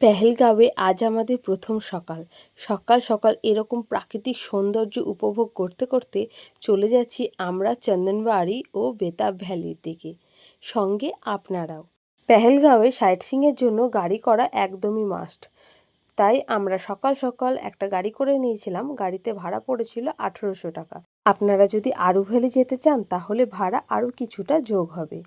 পেহেলগাঁওয়ে আজ আমাদের প্রথম সকাল। সকাল সকাল এরকম প্রাকৃতিক সৌন্দর্য উপভোগ করতে করতে চলে যাচ্ছি আমরা চন্দনবাড়ি ও বেতাব ভ্যালির দিকে। সঙ্গে আপনারাও। পেহেলগাঁওয়ে সাইট সিংয়ের জন্য গাড়ি করা একদমই মাস্ট তাই আমরা সকাল সকাল একটা গাড়ি করে নিয়েছিলাম, গাড়িতে ভাড়া পড়েছিল আঠেরোশো টাকা। আপনারা যদি আরু ভ্যালি যেতে চান, তাহলে ভাড়া আরও কিছুটা যোগ হবে।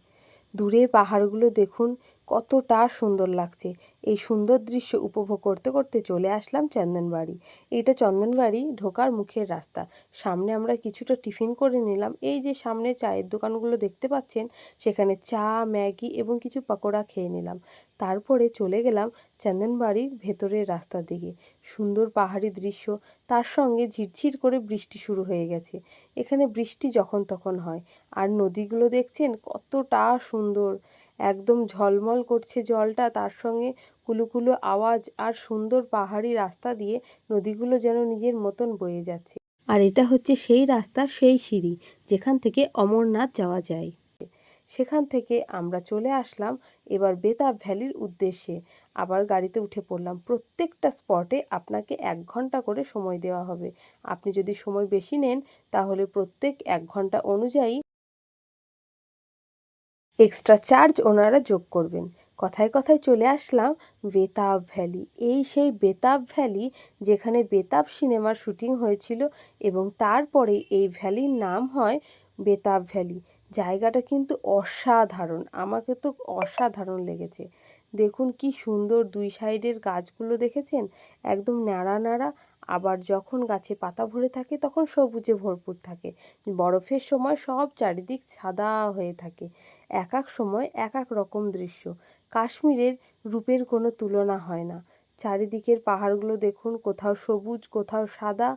দূরের পাহাড়গুলো দেখুন, কতটা সুন্দর লাগছে। এই সুন্দর দৃশ্য উপভোগ করতে করতে চলে আসলাম চন্দনবাড়ি। এটা চন্দনবাড়ি ঢোকার মুখের রাস্তা। সামনে আমরা কিছুটা টিফিন করে নিলাম। এই যে সামনে চায়ের দোকানগুলো দেখতে পাচ্ছেন, সেখানে চা, ম্যাগি এবং কিছু পকোড়া খেয়ে নিলাম। তারপরে চলে গেলাম চন্দনবাড়ির ভেতরের রাস্তার দিকে। সুন্দর পাহাড়ি দৃশ্য, তার সঙ্গে ঝিরঝির করে বৃষ্টি শুরু হয়ে গেছে। এখানে বৃষ্টি যখন তখন হয়। আর নদীগুলো দেখছেন কতটা সুন্দর। একদম ঝলমল করছে জলটা। তার সঙ্গে কুলুকুলু আওয়াজ আর সুন্দর পাহাড়ি রাস্তা দিয়ে নদীগুলো যেন নিজের মতন বয়ে যাচ্ছে। আর এটা হচ্ছে সেই রাস্তা সেই সিঁড়ি যেখান থেকে অমরনাথ যাওয়া যায়। সেখান থেকে আমরা চলে আসলাম এবার বেতাব ভ্যালির উদ্দেশ্যে। আবার গাড়িতে উঠে পড়লাম। প্রত্যেকটা স্পটে আপনাকে এক ঘণ্টা করে সময় দেওয়া হবে। আপনি যদি সময় বেশি নেন তাহলে প্রত্যেক এক ঘণ্টা অনুযায়ী এক্সট্রা চার্জ ওনারা যোগ করবেন। কথায় কথায় চলে আসলাম বেতাব ভ্যালি। এই সেই বেতাব ভ্যালি যেখানে বেতাব সিনেমার শুটিং হয়েছিল এবং তারপরে এই ভ্যালির নাম হয় বেতাব ভ্যালি। জায়গাটা কিন্তু অসাধারণ। আমাকে তো অসাধারণ লেগেছে। দেখুন কি সুন্দর দুই সাইডের গাছগুলো দেখেছেন? একদম নাড়া নাড়া আবার যখন গাছে পাতা ভরে থাকে তখন সবুজে ভরপুর থাকে। বরফের সময় সব চারিদিক সাদা হয়ে থাকে। এক এক সময় এক এক রকম দৃশ্য। কাশ্মীরের রূপের কোনো তুলনা হয় না। চারিদিকের পাহাড়গুলো দেখুন, কোথাও সবুজ, কোথাও সাদা,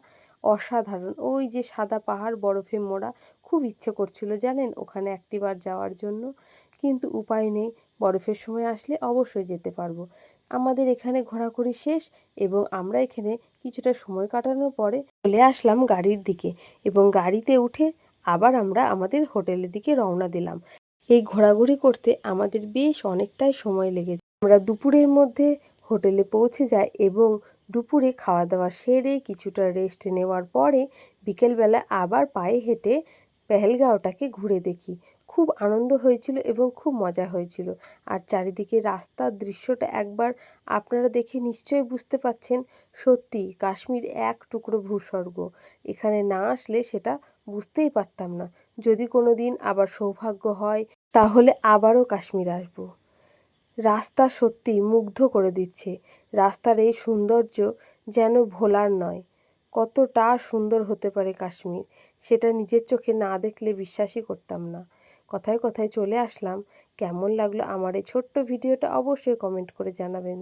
অসাধারণ। ওই যে সাদা পাহাড়, বরফে মোড়া, খুব ইচ্ছে করছিল জানেন ওখানে একটিবার যাওয়ার জন্য। কিন্তু উপায় নেই বরফের সময় আসলে অবশ্যই যেতে পারব। আমাদের এখানে ঘোরাঘুরি শেষ এবং আমরা এখানে কিছুটা সময় কাটানোর পরে চলে আসলাম গাড়ির দিকে এবং গাড়িতে উঠে আবার আমরা আমাদের হোটেলের দিকে রওনা দিলাম। এই ঘোরাঘুরি করতে আমাদের বেশ অনেকটাই সময় লেগেছে। আমরা দুপুরের মধ্যে হোটেলে পৌঁছে যাই এবং দুপুরে খাওয়া দাওয়া সেরে কিছুটা রেস্ট নেওয়ার পরে বিকেলবেলা আবার পায়ে হেঁটে পেহেলগাঁওটাকে ঘুরে দেখি। খুব আনন্দ হয়েছিল এবং খুব মজা হয়েছিল। আর চারিদিকে রাস্তার দৃশ্যটা একবার আপনারা দেখে নিশ্চয়ই বুঝতে পাচ্ছেন, সত্যি কাশ্মীর এক টুকরো ভূস্বর্গ। এখানে না আসলে সেটা বুঝতেই পারতাম না। যদি কোনো দিন আবার সৌভাগ্য হয়, তাহলে আবারও কাশ্মীর আসব। রাস্তা সত্যি মুগ্ধ করে দিচ্ছে। রাস্তার এই সৌন্দর্য যেন ভোলার নয়। কতটা সুন্দর হতে পারে কাশ্মীর, সেটা নিজের চোখে না দেখলে বিশ্বাসই করতাম না। কথায় কথায় চলে আসলাম, কেমন লাগল আমার এই ছোট্ট ভিডিওটা অবশ্যই কমেন্ট করে জানাবেন।